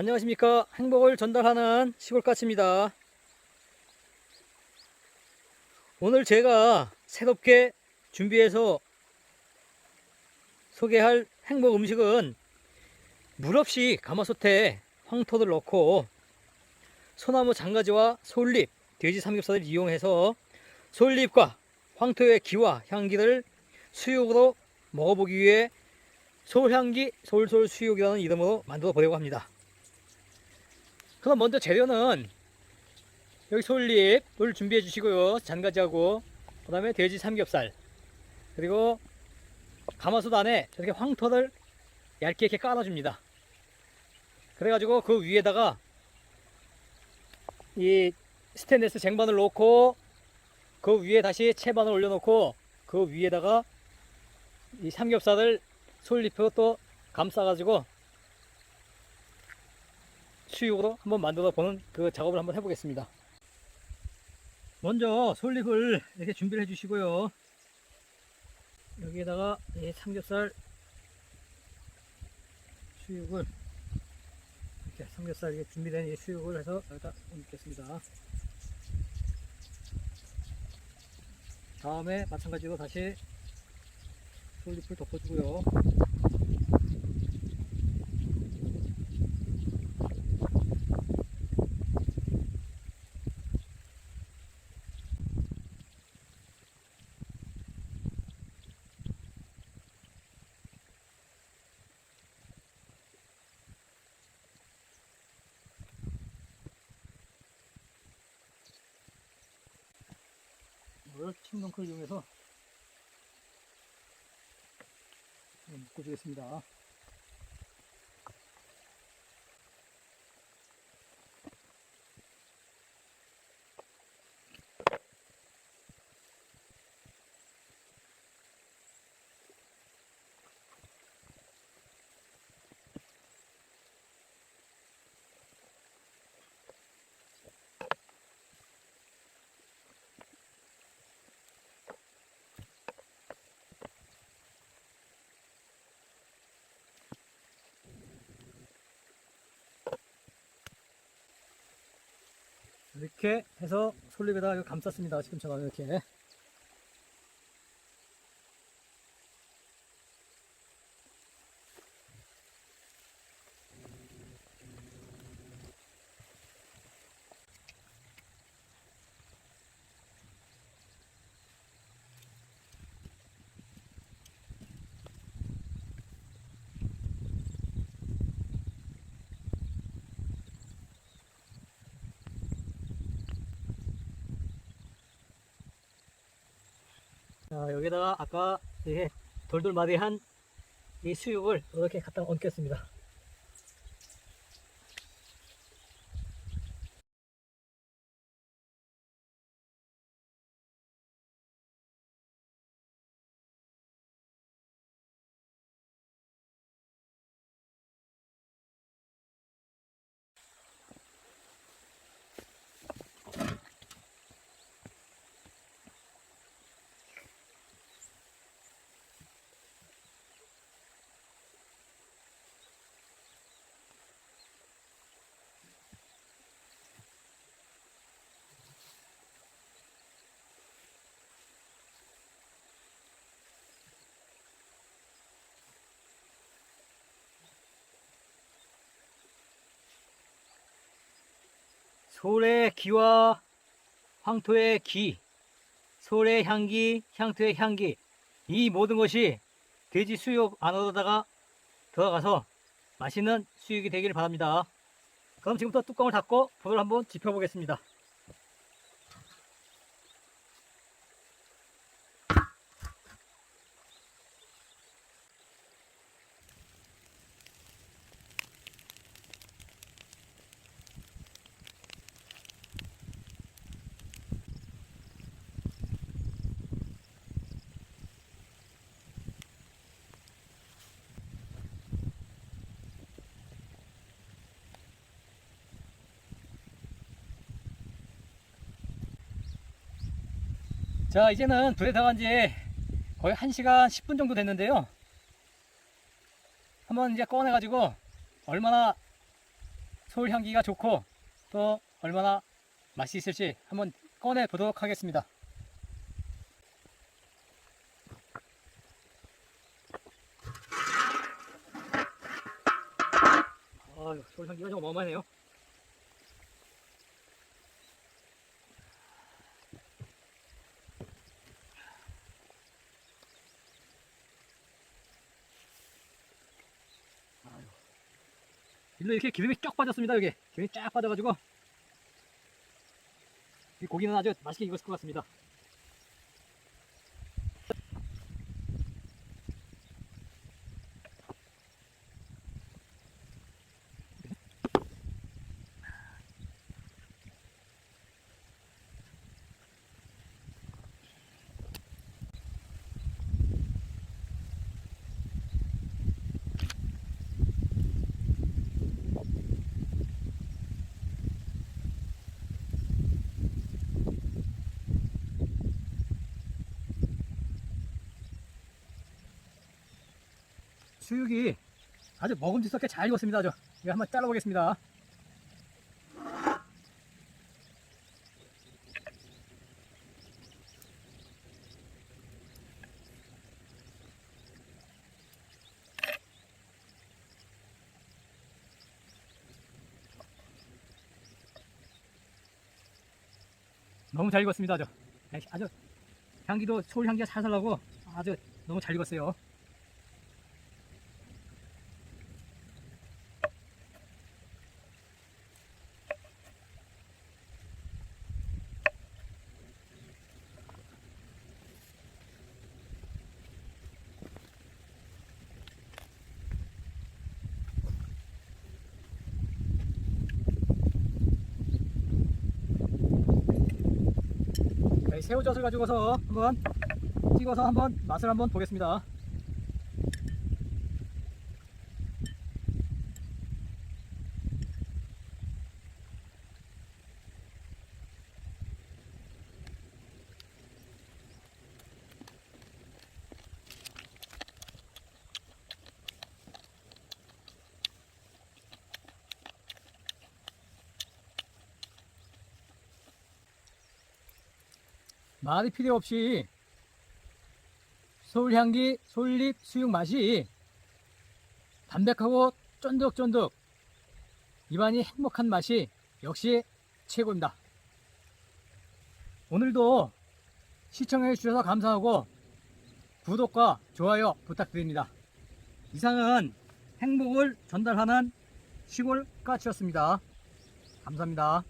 안녕하십니까 행복을 전달하는 시골까치입니다 오늘 제가 새롭게 준비해서 소개할 행복 음식은 물 없이 가마솥에 황토를 넣고 소나무 장가지와 솔잎, 돼지 삼겹살을 이용해서 솔잎과 황토의 기와 향기를 수육으로 먹어보기 위해 솔향기 솔솔 수육이라는 이름으로 만들어 보려고 합니다. 그럼 먼저 재료는 여기 솔잎을 준비해 주시고요. 잔가지하고 그 다음에 돼지 삼겹살 그리고 가마솥 안에 이렇게 황토를 얇게 이렇게 깔아줍니다. 그래가지고 그 위에다가 이 스테인레스 쟁반을 놓고 그 위에 다시 채반을 올려놓고 그 위에다가 이 삼겹살을 솔잎으로 또 감싸가지고 수육으로 한번 만들어 보는 그 작업을 한번 해보겠습니다. 먼저 솔잎을 이렇게 준비를 해주시고요. 여기에다가 이 삼겹살 수육을 이렇게 삼겹살 이렇게 준비된 이 수육을 해서 여기다 얹겠습니다. 다음에 마찬가지로 다시 솔잎을 덮어주고요. 이걸 칭덩크를 이용해서 묶어주겠습니다. 이렇게 해서 솔잎에다가 감쌌습니다. 지금처럼 이렇게. 자, 여기다가 아까 이게 돌돌마디한 이 수육을 이렇게 갖다 얹겠습니다. 솔의 기와 황토의 기, 솔의 향기, 향토의 향기, 이 모든 것이 돼지 수육 안으로다가 들어가서 맛있는 수육이 되기를 바랍니다. 그럼 지금부터 뚜껑을 닫고 불을 한번 지펴보겠습니다. 자 이제는 불에 들어간 지 거의 1시간 10분 정도 됐는데요 한번 이제 꺼내 가지고 얼마나 솔 향기가 좋고 또 얼마나 맛이 있을지 한번 꺼내 보도록 하겠습니다. 아유, 솔 향기가 좀 어마어마하네요. 일로 이렇게 기름이 쫙 빠졌습니다 여기. 기름이 쫙 빠져가지고. 이 고기는 아주 맛있게 익었을 것 같습니다 수육이 아주 먹음직스럽게 잘 익었습니다 아주. 이거 한번 잘라보겠습니다. 너무 잘 익었습니다 아주. 네, 아주 향기도 소울 향기가 살살 나고 아주 너무 잘 익었어요 새우젓을 가지고서 한번 찍어서 한번 맛을 한번 보겠습니다. 말이 필요 없이 솔향기, 솔잎, 수육 맛이 담백하고 쫀득쫀득 입안이 행복한 맛이 역시 최고입니다. 오늘도 시청해 주셔서 감사하고 구독과 좋아요 부탁드립니다. 이상은 행복을 전달하는 시골 까치였습니다. 감사합니다.